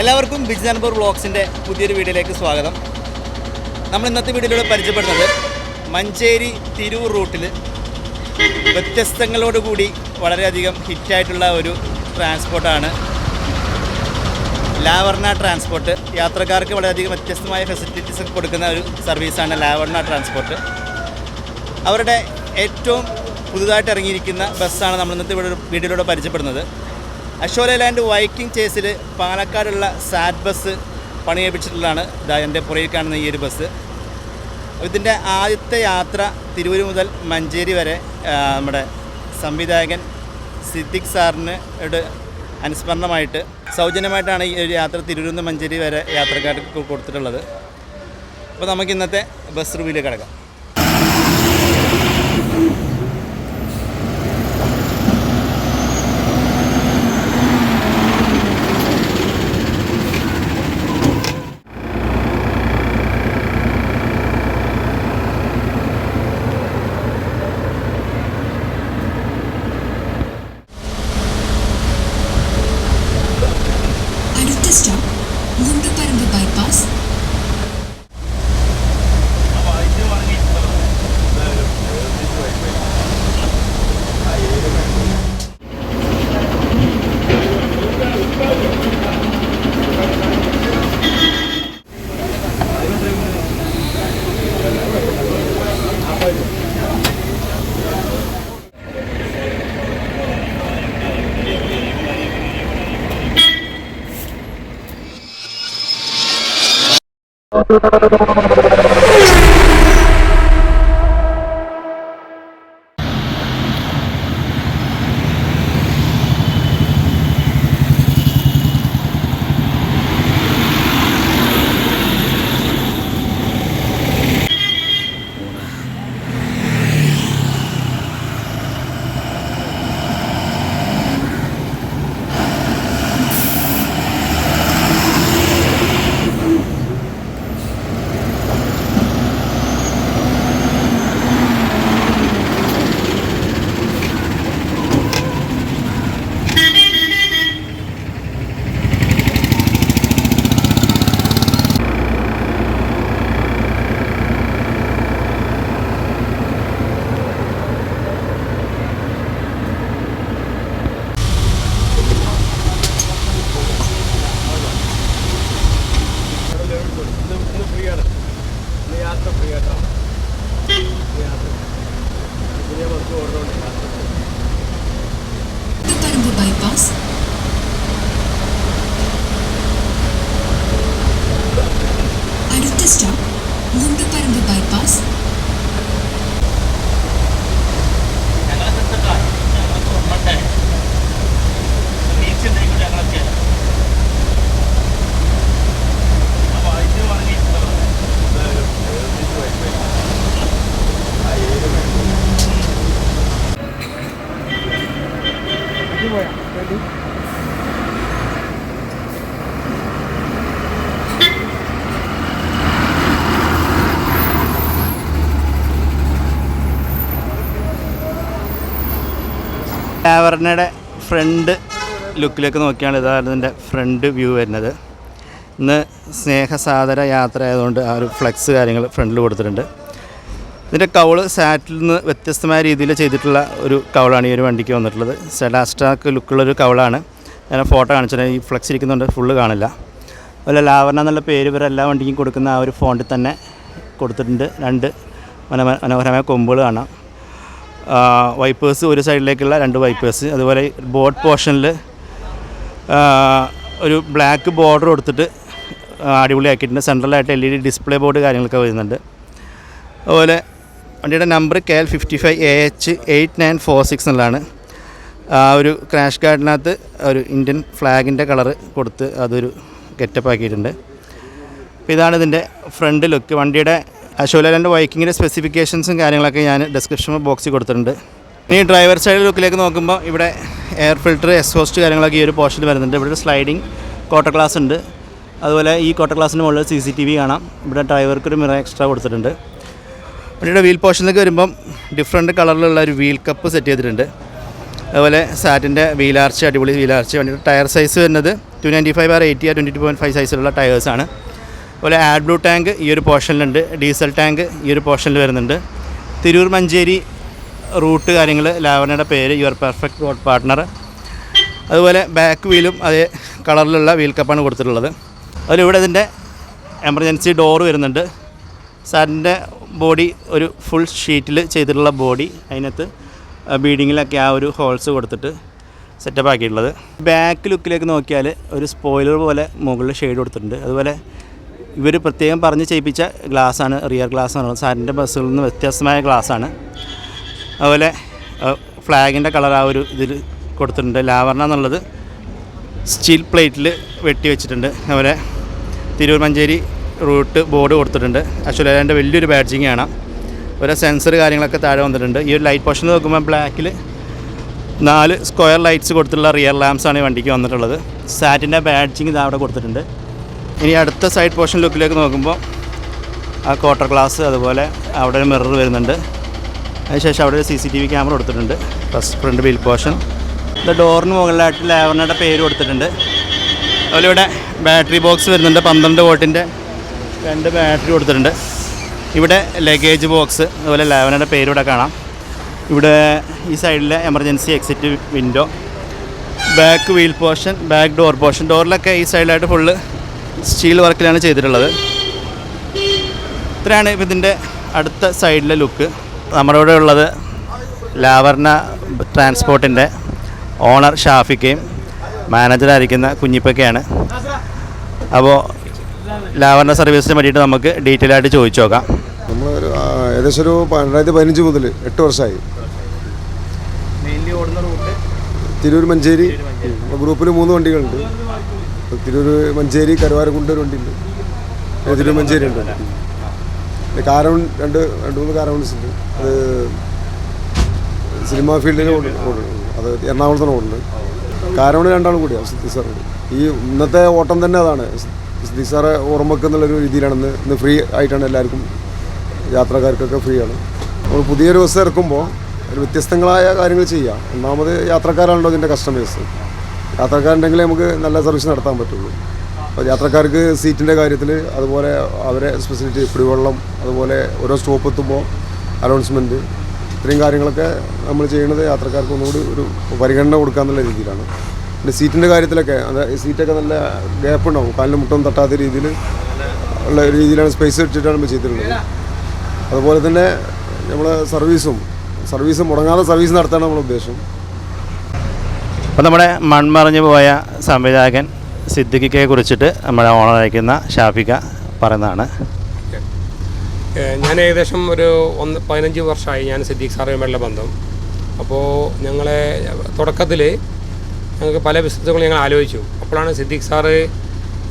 എല്ലാവർക്കും ബിജ്ജാൻപൂർ വ്ളോഗ്സിന്റെ പുതിയൊരു വീഡിയോയിലേക്ക് സ്വാഗതം. നമ്മൾ ഇന്നത്തെ വീഡിയോയിലൂടെ പരിചയപ്പെടുന്നത് മഞ്ചേരി തിരൂർ റൂട്ടിൽ വ്യത്യസ്തങ്ങളോടുകൂടി വളരെയധികം ഹിറ്റായിട്ടുള്ള ഒരു ട്രാൻസ്പോർട്ടാണ് ലാവർണ ട്രാൻസ്പോർട്ട് യാത്രക്കാർക്ക് വളരെയധികം വ്യത്യസ്തമായ ഫെസിലിറ്റീസ് ഒക്കെ കൊടുക്കുന്ന ഒരു സർവീസാണ് ലാവർണ ട്രാൻസ്പോർട്ട് അവരുടെ ഏറ്റവും പുതുതായിട്ട് ഇറങ്ങിയിരിക്കുന്ന ബസ്സാണ് നമ്മൾ ഇന്നത്തെ വീഡിയോ- വീഡിയോയിലൂടെ പരിചയപ്പെടുന്നത്. അശോല ലാൻഡ് വൈക്കിംഗ് ചേസിൽ പാലക്കാടുള്ള സാറ്റ് ബസ് പണിയേപ്പിച്ചിട്ടുള്ളതാണ് ഇതാ എന്റെ പുറയിൽ കാണുന്ന ഈ ഒരു ബസ്. ഇതിന്റെ ആദ്യത്തെ യാത്ര തിരൂർ മുതൽ മഞ്ചേരി വരെ നമ്മുടെ സംവിധായകൻ സിദ്ദിഖ് സാറിന് യുടെ അനുസ്മരണമായിട്ട് സൗജന്യമായിട്ടാണ് ഈ ഒരു യാത്ര തിരൂരിൽ നിന്ന് മഞ്ചേരി വരെ യാത്രക്കാർക്ക് കൊടുത്തിട്ടുള്ളത്. അപ്പോൾ നമുക്ക് ഇന്നത്തെ ബസ് റിവ്യൂലേക്ക് കിടക്കാം. どどどどどどどど。ടാവർണയുടെ ഫ്രണ്ട് ലുക്കിലേക്ക് നോക്കിയാണ് ഇതാണ് ഫ്രണ്ട് വ്യൂ വരുന്നത്. ഇന്ന് സ്നേഹസാദര യാത്ര ആയതുകൊണ്ട് ആ ഒരു ഫ്ലെക്സ് കാര്യങ്ങൾ ഫ്രണ്ടിൽ കൊടുത്തിട്ടുണ്ട്. ഇതിന്റെ കൗൾ സാറ്റിൽ നിന്ന് വ്യത്യസ്തമായ രീതിയിൽ ചെയ്തിട്ടുള്ള ഒരു കൗളാണ് ഈ ഒരു വണ്ടിക്ക് വന്നിട്ടുള്ളത്. സെഡാസ്റ്റാക്ക് ലുക്കുള്ളൊരു കവളാണ് ഞാൻ ഫോട്ടോ കാണിച്ചത് ഈ ഫ്ലെക്സ് ഇരിക്കുന്നുണ്ട് ഫുള്ള് കാണില്ല. അതുപോലെ ലാവർണ എന്നുള്ള പേര് ഇവർ എല്ലാ വണ്ടിക്കും കൊടുക്കുന്ന ആ ഒരു ഫോണ്ടിൽ തന്നെ കൊടുത്തിട്ടുണ്ട്. രണ്ട് മനോ മനോഹരമായ കൊമ്പുകൾ കാണാം. വൈപ്പേഴ്സ് ഒരു സൈഡിലേക്കുള്ള രണ്ട് വൈപ്പേഴ്സ് അതുപോലെ ബോർഡ് പോർഷനിൽ ഒരു ബ്ലാക്ക് ബോർഡർ കൊടുത്തിട്ട് അടിപൊളിയാക്കിയിട്ടുണ്ട്. സെൻട്രലായിട്ട് L E D display board കാര്യങ്ങളൊക്കെ വരുന്നുണ്ട്. അതുപോലെ വണ്ടിയുടെ number K L fifty five A H eight nine four six എന്നുള്ളതാണ്. ആ ഒരു ക്രാഷ് കാർഡിനകത്ത് ഒരു ഇന്ത്യൻ ഫ്ലാഗിന്റെ കളറ് കൊടുത്ത് അതൊരു ഗെറ്റപ്പ് ആക്കിയിട്ടുണ്ട്. അപ്പോൾ ഇതാണ് ഇതിന്റെ ഫ്രണ്ട് ലുക്ക് വണ്ടിയുടെ അശോലാന്റെ ബൈക്കിങ്ങിന്റെ സ്പെസിഫിക്കേഷൻസും കാര്യങ്ങളൊക്കെ ഞാൻ ഡിസ്ക്രിപ്ഷൻ ബോക്സിൽ കൊടുത്തിട്ടുണ്ട്. ഇനി ഡ്രൈവർ സൈഡ് ലുക്കിലേക്ക് നോക്കുമ്പോൾ ഇവിടെ എയർ ഫിൽറ്റർ എക്സോസ്റ്റ് കാര്യങ്ങളൊക്കെ ഈ ഒരു പോർഷനിൽ വരുന്നുണ്ട്. ഇവിടെ ഒരു സ്ലൈഡിങ് കോട്ട ഗ്ലാസ് ഉണ്ട്. അതുപോലെ ഈ കോട്ട ഗ്ലാസിന് മുകളിൽ സി സി ടി വി കാണാം. ഇവിടെ ഡ്രൈവർക്ക് ഒരു മിറ എക്സ്ട്രാ കൊടുത്തിട്ടുണ്ട്. വണ്ടിയുടെ വീൽ പോർഷനിലേക്ക് വരുമ്പം ഡിഫറെന്റ് കളറിലുള്ള ഒരു വീൽ കപ്പ് സെറ്റ് ചെയ്തിട്ടുണ്ട്. അതുപോലെ സാറ്റിന്റെ വീലാർച്ച് അടിപൊളി വീലാർച്ച് വണ്ടിയുടെ ടയർ സൈസ് വരുന്നത് two ninety five R eighty R twenty two point five സൈസിലുള്ള ടയേഴ്സാണ് അതുപോലെ ആഡ് ബ്ലൂ ടാങ്ക് ഈ ഒരു പോർഷനിലുണ്ട് ഡീസൽ ടാങ്ക് ഈ ഒരു പോർഷനിൽ വരുന്നുണ്ട്. തിരൂർ മഞ്ചേരി റൂട്ട് കാര്യങ്ങൾ ലാവനയുടെ പേര് യുവർ പെർഫെക്റ്റ് റോഡ് പാർട്ട്ണർ അതുപോലെ ബാക്ക് വീലും അതേ കളറിലുള്ള വീൽ കപ്പാണ് കൊടുത്തിട്ടുള്ളത്. അതിലിവിടെ ഇതിന്റെ എമർജൻസി ഡോർ വരുന്നുണ്ട്. സാറിന്റെ ബോഡി ഒരു ഫുൾ ഷീറ്റിൽ ചെയ്തിട്ടുള്ള ബോഡി അതിനകത്ത് ബീഡിങ്ങിലൊക്കെ ആ ഒരു ഹോൾസ് കൊടുത്തിട്ട് സെറ്റപ്പ് ആക്കിയിട്ടുള്ളത്. ബാക്ക് ലുക്കിലേക്ക് നോക്കിയാൽ ഒരു സ്പോയിലർ പോലെ മുകളിൽ ഷെയ്ഡ് കൊടുത്തിട്ടുണ്ട്. അതുപോലെ ഇവർ പ്രത്യേകം പറഞ്ഞ് ചെയ്യിപ്പിച്ച ഗ്ലാസ്സാണ് റിയർ ഗ്ലാസ് എന്ന് പറയുന്നത് സാറിന്റെ ബസ്സുകളിൽ നിന്ന് വ്യത്യസ്തമായ ഗ്ലാസ്സാണ് അതുപോലെ ഫ്ലാഗിന്റെ കളർ ആ ഒരു ഇതിൽ കൊടുത്തിട്ടുണ്ട്. ലാവർണ എന്നുള്ളത് സ്റ്റീൽ പ്ലേറ്റിൽ വെട്ടി വെച്ചിട്ടുണ്ട്. അതുപോലെ തിരൂർ മഞ്ചേരി റൂട്ട് ബോർഡ് കൊടുത്തിട്ടുണ്ട്. ആക്ച്വലി അതിന്റെ വലിയൊരു ബാഡ്ജിങ് ആണ്. ഓരോ സെൻസർ കാര്യങ്ങളൊക്കെ താഴെ വന്നിട്ടുണ്ട്. ഈ ഒരു ലൈറ്റ് പോർഷൻ നോക്കുമ്പോൾ ബ്ലാക്കിൽ നാല് സ്ക്വയർ ലൈറ്റ്സ് കൊടുത്തിട്ടുള്ള റിയർ ലാംപ്സ് ആണ് ഈ വണ്ടിക്ക് വന്നിട്ടുള്ളത്. സാറ്റിന്റെ ബാഡ്ജിങ് ഇത് അവിടെ കൊടുത്തിട്ടുണ്ട്. ഇനി അടുത്ത സൈഡ് പോർഷൻ ലുക്കിലേക്ക് നോക്കുമ്പോൾ ആ ക്വാർട്ടർ ഗ്ലാസ് അതുപോലെ അവിടെ ഒരു മിറർ വരുന്നുണ്ട്. അതിനുശേഷം അവിടെ ഒരു C C T V camera കൊടുത്തിട്ടുണ്ട്. ഫസ്റ്റ് ഫ്രണ്ട് ബിൽ പോർഷൻ ഇത് ഡോറിന് മുകളിലായിട്ട് ലാവണയുടെ പേര് കൊടുത്തിട്ടുണ്ട്. അതുപോലെ ഇവിടെ ബാറ്ററി ബോക്സ് വരുന്നുണ്ട് പന്ത്രണ്ട് വോട്ടിന്റെ രണ്ട് ബാറ്ററി കൊടുത്തിട്ടുണ്ട്. ഇവിടെ ലഗേജ് ബോക്സ് അതുപോലെ ലാവനയുടെ പേര് ഇവിടെ കാണാം. ഇവിടെ ഈ സൈഡിലെ emergency exit window back wheel portion back door portion ഡോറിലൊക്കെ ഈ സൈഡിലായിട്ട് ഫുള്ള് സ്റ്റീൽ വർക്കിലാണ് ചെയ്തിട്ടുള്ളത്. ഇത്രയാണ് ഇപ്പം ഇതിന്റെ അടുത്ത സൈഡിലെ ലുക്ക്. നമ്മുടെ ഇവിടെ ഉള്ളത് ലാവർണ ട്രാൻസ്പോർട്ടിന്റെ ഓണർ ഷാഫിക്കയും മാനേജറായിരിക്കുന്ന കുഞ്ഞിപ്പക്കയാണ്. അപ്പോൾ ലാവർണ സർവീസിന് വേണ്ടിയിട്ട് നമുക്ക് ഡീറ്റെയിൽ ആയിട്ട് ചോദിച്ചു നോക്കാം. നമ്മൾ ഏകദേശം ഒരു രണ്ടായിരത്തി പതിനഞ്ച് മുതൽ എട്ട് വർഷമായി. മെയിൻലി ഓടുന്ന റൂട്ട് തിരൂർ മഞ്ചേരി ഗ്രൂപ്പിൽ മൂന്ന് വണ്ടികളുണ്ട്. തിരൂർ മഞ്ചേരി കരുവാരക്കുണ്ട് പിന്നെ തിരൂർ മഞ്ചേരി ഉണ്ട്. കാരവൺ രണ്ട് രണ്ട് മൂന്ന് കാരവൺസ് ഉണ്ട്. അത് സിനിമാ ഫീൽഡിൽ ഓടുന്നു അത് എറണാകുളത്താണ് ഓടുന്നത്. കാരവണ് രണ്ടാളും കൂടിയാ സിദ്ദീഖ് സാർ ഈ ഇന്നത്തെ ഓട്ടം തന്നെ അതാണ്. സിദ്ദീഖ് സാറെ ഓർമ്മക്ക് എന്നുള്ളൊരു രീതിയിലാണ് ഇന്ന് ഫ്രീ ആയിട്ടാണ് എല്ലാവർക്കും യാത്രക്കാർക്കൊക്കെ ഫ്രീ ആണ് നമ്മൾ പുതിയൊരു ബസ് ഇറക്കുമ്പോൾ ഒരു വ്യത്യസ്തങ്ങളായ കാര്യങ്ങൾ ചെയ്യാം. ഒന്നാമത് യാത്രക്കാരാണല്ലോ ഇതിന്റെ കസ്റ്റമേഴ്സ് യാത്രക്കാരുണ്ടെങ്കിലേ നമുക്ക് നല്ല സർവീസ് നടത്താൻ പറ്റുള്ളൂ. അപ്പോൾ യാത്രക്കാർക്ക് സീറ്റിന്റെ കാര്യത്തിൽ അതുപോലെ അവരെ സ്പെസിലിറ്റി കുടിവെള്ളം അതുപോലെ ഓരോ സ്റ്റോപ്പ് എത്തുമ്പോൾ അനൗൺസ്മെന്റ് ഇത്രയും കാര്യങ്ങളൊക്കെ നമ്മൾ ചെയ്യുന്നത് യാത്രക്കാർക്ക് ഒന്നുകൂടി ഒരു പരിഗണന കൊടുക്കുക എന്നുള്ള രീതിയിലാണ്. പിന്നെ സീറ്റിന്റെ കാര്യത്തിലൊക്കെ അത് സീറ്റൊക്കെ നല്ല ഗ്യാപ്പ് ഉണ്ടാവും. കാലിന് മുട്ടൊന്നും തട്ടാത്ത രീതിയിൽ ഉള്ള രീതിയിലാണ് സ്പേസ് വെച്ചിട്ടാണ് നമ്മൾ ചെയ്തിട്ടുള്ളത്. അതുപോലെ തന്നെ നമ്മൾ സർവീസും സർവീസ് മുടങ്ങാതെ സർവീസ് നടത്താനാണ് നമ്മുടെ ഉദ്ദേശം അപ്പോൾ നമ്മുടെ മൺമറിഞ്ഞു പോയ സംവിധായകൻ സിദ്ദിഖിക്കയെ കുറിച്ചിട്ട് നമ്മുടെ ഓണർ അയക്കുന്ന ഷാഫിക പറയുന്നതാണ്. ഞാൻ ഏകദേശം ഒരു ഒന്ന് പതിനഞ്ച് വർഷമായി ഞാൻ സിദ്ദിഖ് സാറുമായിട്ടുള്ള ബന്ധം. അപ്പോൾ ഞങ്ങളെ തുടക്കത്തിൽ ഞങ്ങൾക്ക് പല ബിസിനസ്സുകളും ഞങ്ങൾ ആലോചിച്ചു. അപ്പോഴാണ് സിദ്ദിഖ് സാറ്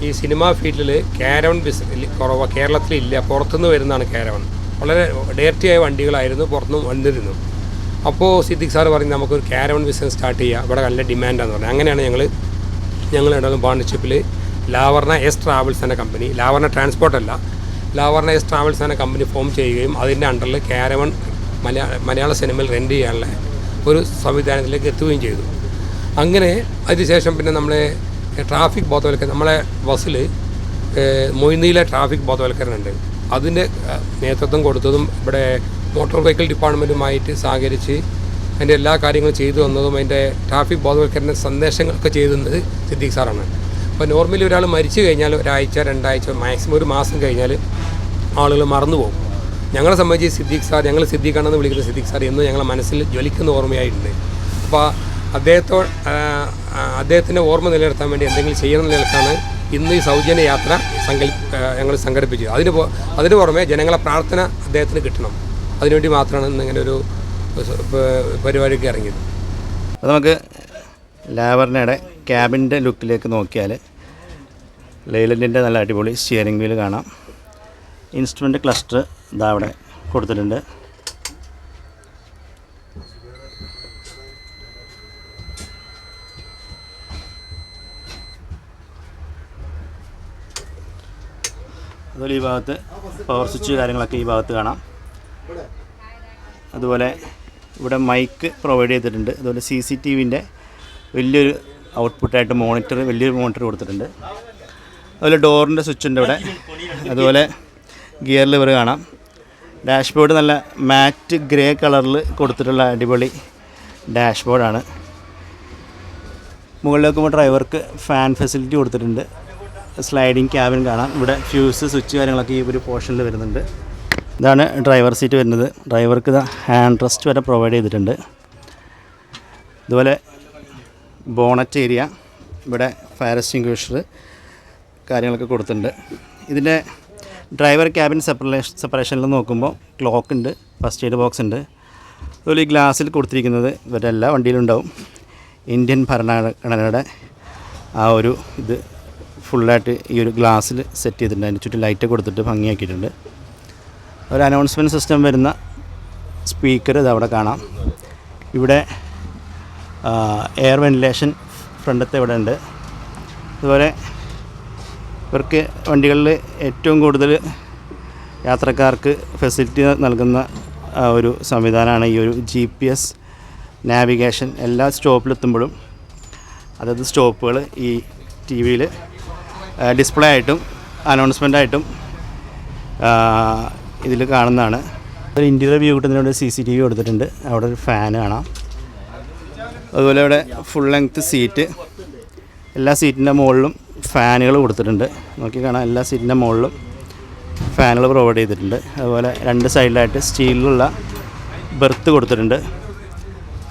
ഈ സിനിമാ ഫീൽഡിൽ കാരവൺ ബിസിനസ് കുറവ് കേരളത്തിലില്ല പുറത്തുനിന്ന് വരുന്നതാണ് കാരവൺ. വളരെ ഡേർട്ടിയായ വണ്ടികളായിരുന്നു പുറത്തുനിന്ന് വന്നിരുന്നു. അപ്പോൾ സിദ്ദിഖ് സാർ പറഞ്ഞ് നമുക്കൊരു ക്യാരവൺ ബിസിനസ് സ്റ്റാർട്ട് ചെയ്യുക ഇവിടെ നല്ല ഡിമാൻഡാന്ന് പറഞ്ഞു. അങ്ങനെയാണ് ഞങ്ങൾ ഞങ്ങൾ രണ്ടാളും പാർട്ണർഷിപ്പിൽ ലാവർണ എസ് ട്രാവൽസ് എന്ന കമ്പനി ലാവർണ ട്രാൻസ്പോർട്ട് അല്ല ലാവർണ എസ് ട്രാവൽസ് എന്ന കമ്പനി ഫോം ചെയ്യുകയും അതിന്റെ അണ്ടറിൽ ക്യാരവൺ മലയാള മലയാള സിനിമയിൽ റെന്റ് ചെയ്യാനുള്ള ഒരു സംവിധാനത്തിലേക്ക് എത്തുകയും ചെയ്തു. അങ്ങനെ അതിനുശേഷം പിന്നെ നമ്മളെ ട്രാഫിക് ബോധവൽക്കരണം നമ്മളെ ബസ്സിൽ മൊയ്നീലെ ട്രാഫിക് ബോധവൽക്കരണമുണ്ട്. അതിന്റെ നേതൃത്വം കൊടുത്തതും ഇവിടെ മോട്ടോർ വെഹിക്കിൾ ഡിപ്പാർട്ട്മെന്റുമായിട്ട് സഹകരിച്ച് അതിന്റെ എല്ലാ കാര്യങ്ങളും ചെയ്തു തന്നതും അതിന്റെ ട്രാഫിക് ബോധവൽക്കരണ സന്ദേശങ്ങളൊക്കെ ചെയ്തുന്നത് സിദ്ദീഖ് സാറാണ്. അപ്പോൾ നോർമലി ഒരാൾ മരിച്ചു കഴിഞ്ഞാൽ ഒരാഴ്ച രണ്ടാഴ്ച മാക്സിമം ഒരു മാസം കഴിഞ്ഞാൽ ആളുകൾ മറന്നു പോകും. ഞങ്ങളെ സംബന്ധിച്ച് സിദ്ദീഖ് സാർ ഞങ്ങൾ സിദ്ദീഖാണെന്ന് വിളിക്കുന്ന സിദ്ദീഖ് സാർ എന്നും ഞങ്ങളെ മനസ്സിൽ ജ്വലിക്കുന്ന ഓർമ്മയായിട്ടുണ്ട്. അപ്പോൾ അദ്ദേഹത്തോ അദ്ദേഹത്തിന്റെ ഓർമ്മ നിലനിർത്താൻ വേണ്ടി എന്തെങ്കിലും ചെയ്യണം നിലക്കാണ് ഇന്ന് ഈ സൗജന്യ യാത്ര സങ്കൽ ഞങ്ങൾ സംഘടിപ്പിച്ചത്. അതിന് അതിന് പുറമെ ജനങ്ങളെ പ്രാർത്ഥന അദ്ദേഹത്തിന് കിട്ടണം. അതിനുവേണ്ടി മാത്രമാണ് ഇന്ന് ഇങ്ങനെ ഒരു പരിപാടിയൊക്കെ ഇറങ്ങിയത്. അപ്പോൾ നമുക്ക് ലാവർണയുടെ ക്യാബിന്റെ ലുക്കിലേക്ക് നോക്കിയാൽ ലൈലന്റിന്റെ നല്ല അടിപൊളി സ്റ്റിയറിംഗ് വീൽ കാണാം. ഇൻസ്ട്രുമെന്റ് ക്ലസ്റ്റർ ഇതാ അവിടെ കൊടുത്തിട്ടുണ്ട്. അതുപോലെ ഈ ഭാഗത്ത് പവർ സ്വിച്ച് കാര്യങ്ങളൊക്കെ ഈ ഭാഗത്ത് കാണാം. അതുപോലെ ഇവിടെ മൈക്ക് പ്രൊവൈഡ് ചെയ്തിട്ടുണ്ട്. അതുപോലെ സി സി ടി വിന്റെ വലിയൊരു ഔട്ട്പുട്ടായിട്ട് മോണിറ്റർ വലിയൊരു മോണിറ്റർ കൊടുത്തിട്ടുണ്ട്. അതുപോലെ ഡോറിന്റെ സ്വിച്ച് ഉണ്ട് ഇവിടെ. അതുപോലെ ഗിയർ ലിവർ കാണാം. ഡാഷ്ബോർഡ് നല്ല മാറ്റ് ഗ്രേ കളറിൽ കൊടുത്തിട്ടുള്ള അടിപൊളി ഡാഷ്ബോർഡാണ് മുകളിലേക്ക് നോക്കുമ്പോൾ ഡ്രൈവർക്ക് ഫാൻ ഫെസിലിറ്റി കൊടുത്തിട്ടുണ്ട്. സ്ലൈഡിങ് ക്യാബിൻ കാണാം. ഇവിടെ ഫ്യൂസ് സ്വിച്ച് കാര്യങ്ങളൊക്കെ ഈ ഒരു പോർഷനിൽ വരുന്നുണ്ട്. ഇതാണ് ഡ്രൈവർ സീറ്റ് വരുന്നത്. ഡ്രൈവർക്ക് ഹാൻഡ് റെസ്റ്റ് വരെ പ്രൊവൈഡ് ചെയ്തിട്ടുണ്ട്. ഇതുപോലെ ബോണറ്റ് ഏരിയ ഇവിടെ ഫയർ എക്സ്റ്റിങ്ക്വിഷർ കാര്യങ്ങളൊക്കെ കൊടുത്തിട്ടുണ്ട്. ഇതിന്റെ ഡ്രൈവർ ക്യാബിൻ സെപ്പറേഷൻ സെപ്പറേഷനിൽ നോക്കുമ്പോൾ ക്ലോക്ക് ഉണ്ട് ഫസ്റ്റ് എയ്ഡ് ബോക്സ് ഉണ്ട്. അതുപോലെ ഈ ഗ്ലാസ്സിൽ കൊടുത്തിരിക്കുന്നത് ഇവരുടെ എല്ലാ വണ്ടിയിലും ഉണ്ടാവും ഇന്ത്യൻ ഭരണഘടനയുടെ ആ ഒരു ഇത് ഫുള്ളായിട്ട് ഈ ഒരു ഗ്ലാസ്സിൽ സെറ്റ് ചെയ്തിട്ടുണ്ട്. അതിന് ചുറ്റും ലൈറ്റ് കൊടുത്തിട്ട് ഭംഗിയാക്കിയിട്ടുണ്ട്. ഒരു അനൗൺസ്മെന്റ് സിസ്റ്റം വരുന്ന സ്പീക്കർ ഇത് അവിടെ കാണാം. ഇവിടെ എയർ വെന്റിലേഷൻ ഫ്രണ്ടത്തെ ഇവിടെ ഉണ്ട്. അതുപോലെ ഇവർക്ക് വണ്ടികളിൽ ഏറ്റവും കൂടുതൽ യാത്രക്കാർക്ക് ഫെസിലിറ്റി നൽകുന്ന ഒരു സംവിധാനമാണ് ഈ ഒരു ജി പി എസ് നാവിഗേഷൻ എല്ലാ സ്റ്റോപ്പിലെത്തുമ്പോഴും അതായത് സ്റ്റോപ്പുകൾ ഈ ടി വിയിൽ ഡിസ്പ്ലേ ആയിട്ടും അനൗൺസ്മെന്റ് ആയിട്ടും ഇതിൽ കാണുന്നതാണ്. ഒരു ഇന്റീരിയർ വ്യൂ കിട്ടുന്നതിനോട് സി സി ടി വി കൊടുത്തിട്ടുണ്ട്. അവിടെ ഒരു ഫാൻ കാണാം. അതുപോലെ ഇവിടെ ഫുൾ ലെങ്ത്ത് സീറ്റ് എല്ലാ സീറ്റിന്റെ മുകളിലും ഫാനുകൾ കൊടുത്തിട്ടുണ്ട്. നോക്കി കാണാം എല്ലാ സീറ്റിന്റെ മുകളിലും ഫാനുകൾ പ്രൊവൈഡ് ചെയ്തിട്ടുണ്ട്. അതുപോലെ രണ്ട് സൈഡിലായിട്ട് സ്റ്റീലിലുള്ള ബെർത്ത് കൊടുത്തിട്ടുണ്ട്.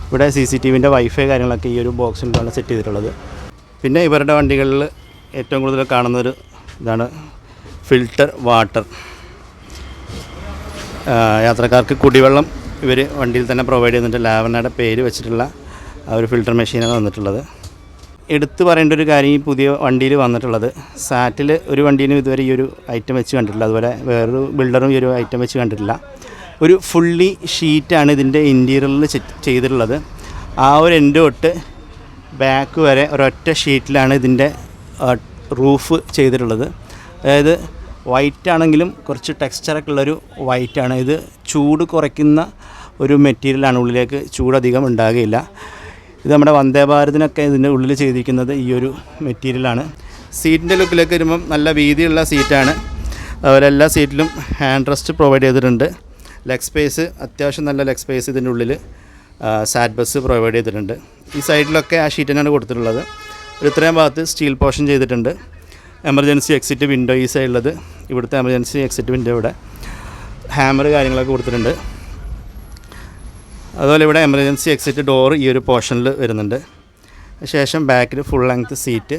ഇവിടെ സി സി ടി വിന്റെ വൈഫൈ കാര്യങ്ങളൊക്കെ ഈ ഒരു ബോക്സിലാണ് സെറ്റ് ചെയ്തിട്ടുള്ളത്. പിന്നെ ഇവരുടെ വണ്ടികളിൽ ഏറ്റവും കൂടുതൽ കാണുന്നൊരു ഇതാണ് ഫിൽട്ടർ വാട്ടർ യാത്രക്കാർക്ക് കുടിവെള്ളം ഇവർ വണ്ടിയിൽ തന്നെ പ്രൊവൈഡ് ചെയ്യുന്നുണ്ട്. ലാവനയുടെ പേര് വെച്ചിട്ടുള്ള ആ ഒരു ഫിൽട്ടർ മെഷീനാണ് വന്നിട്ടുള്ളത് എടുത്തു പറയേണ്ട ഒരു കാര്യം ഈ പുതിയ വണ്ടിയിൽ വന്നിട്ടുള്ളത്. സാറ്റിൽ ഒരു വണ്ടിയിലും ഇതുവരെ ഈ ഒരു ഐറ്റം വെച്ച് കണ്ടിട്ടില്ല. അതുപോലെ വേറൊരു ബിൽഡറും ഈ ഒരു ഐറ്റം വെച്ച് കണ്ടിട്ടില്ല. ഒരു ഫുള്ളി ഷീറ്റാണ് ഇതിന്റെ ഇന്റീരിയറിൽ ചെയ്തിട്ടുള്ളത്. ആ ഒരു എൻഡ് തൊട്ട് ബാക്ക് വരെ ഒരൊറ്റ ഷീറ്റിലാണ് ഇതിന്റെ റൂഫ് ചെയ്തിട്ടുള്ളത്. അതായത് വൈറ്റ് ആണെങ്കിലും കുറച്ച് ടെക്സ്ചറൊക്കെ ഉള്ളൊരു ആണ്. ഇത് ചൂട് കുറയ്ക്കുന്ന ഒരു മെറ്റീരിയലാണ് ഉള്ളിലേക്ക് ചൂടധികം ഉണ്ടാകുകയില്ല. ഇത് നമ്മുടെ വന്ദേ ഭാരതിനൊക്കെ ഇതിന്റെ ഉള്ളിൽ ചെയ്തിരിക്കുന്നത് ഈ ഒരു മെറ്റീരിയലാണ് സീറ്റിന്റെ ലുക്കിലേക്ക് വരുമ്പം നല്ല വീതിയുള്ള സീറ്റാണ് അതുപോലെ എല്ലാ സീറ്റിലും ഹാൻഡ് റെസ്റ്റ് പ്രൊവൈഡ് ചെയ്തിട്ടുണ്ട്. ലെഗ് സ്പേസ് അത്യാവശ്യം നല്ല ലെഗ് സ്പേസ് ഇതിന്റെ ഉള്ളിൽ സാറ്റ് ബസ് പ്രൊവൈഡ് ചെയ്തിട്ടുണ്ട്. ഈ സൈഡിലൊക്കെ ആ ഷീറ്റിനാണ് കൊടുത്തിട്ടുള്ളത്. ഒരു ഇത്രയും ഭാഗത്ത് സ്റ്റീൽ പോർഷൻ ചെയ്തിട്ടുണ്ട്. എമർജൻസി എക്സിറ്റ് വിൻഡോ ഈ ഉള്ളത് ഇവിടുത്തെ എമർജൻസി എക്സിറ്റ് വിൻഡോ ഇവിടെ. ഹാമർ കാര്യങ്ങളൊക്കെ കൊടുത്തിട്ടുണ്ട്. അതുപോലെ ഇവിടെ എമർജൻസി എക്സിറ്റ് ഡോർ ഈ ഒരു പോർഷനിൽ വരുന്നുണ്ട്. ശേഷം ബാക്കിൽ ഫുൾ ലെങ്ത് സീറ്റ്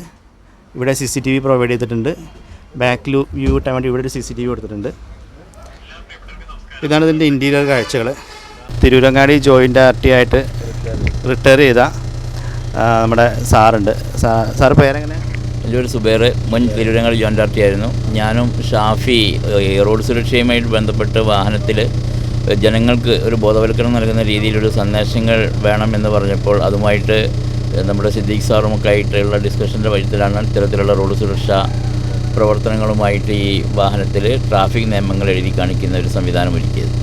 ഇവിടെ C C T V provide ചെയ്തിട്ടുണ്ട്. ബാക്ക് ബാക്കിൽ വ്യൂ കിട്ടാൻ വേണ്ടി ഇവിടെ ഒരു സി സി ടി വി കൊടുത്തിട്ടുണ്ട്. ഇതാണ് ഇതിന്റെ ഇന്റീരിയർ കാഴ്ചകൾ തിരൂരങ്ങാടി ജോയിന്റ് ആർ ടി ആയിട്ട് റിട്ടയർ ചെയ്ത നമ്മുടെ സാറുണ്ട്. Sir sir പേരെങ്ങനെ? എന്റെ ഒരു സുബേർ മുൻ തിരുവരങ്ങാട് ജോയിന്റ് ആർട്ടി ആയിരുന്നു. ഞാനും ഷാഫി റോഡ് സുരക്ഷയുമായിട്ട് ബന്ധപ്പെട്ട് വാഹനത്തിൽ ജനങ്ങൾക്ക് ഒരു ബോധവൽക്കരണം നൽകുന്ന രീതിയിലൊരു സന്ദേശങ്ങൾ വേണമെന്ന് പറഞ്ഞപ്പോൾ അതുമായിട്ട് നമ്മുടെ സിദ്ദീഖ് സാറുമൊക്കെ ആയിട്ടുള്ള ഡിസ്കഷന്റെ വഴിത്തിലാണ് ഇത്തരത്തിലുള്ള റോഡ് സുരക്ഷ പ്രവർത്തനങ്ങളുമായിട്ട് ഈ വാഹനത്തിൽ ട്രാഫിക് നിയമങ്ങൾ എഴുതി കാണിക്കുന്ന ഒരു സംവിധാനം ഒരുക്കിയത്.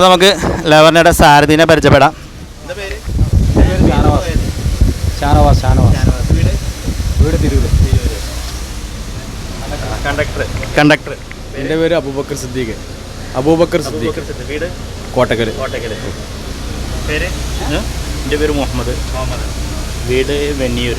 അപ്പോൾ നമുക്ക് ലവർണയുടെ സാരഥിനെ പരിചയപ്പെടാം. ഷാനവാസ് ഷാനവാസ്. വീട്? തിരൂര്. കണ്ടക്ടർ. കണ്ടക്ടർ. എന്റെ പേര് അബൂബക്കർ സിദ്ദീഖ്. അബൂബക്കർ സിദ്ദീഖ്. വീട്? കോട്ടക്കൽ കോട്ടക്കൽ പേര്? എന്റെ പേര് മുഹമ്മദ്. മുഹമ്മദ്. വീട് വെന്നിയൂർ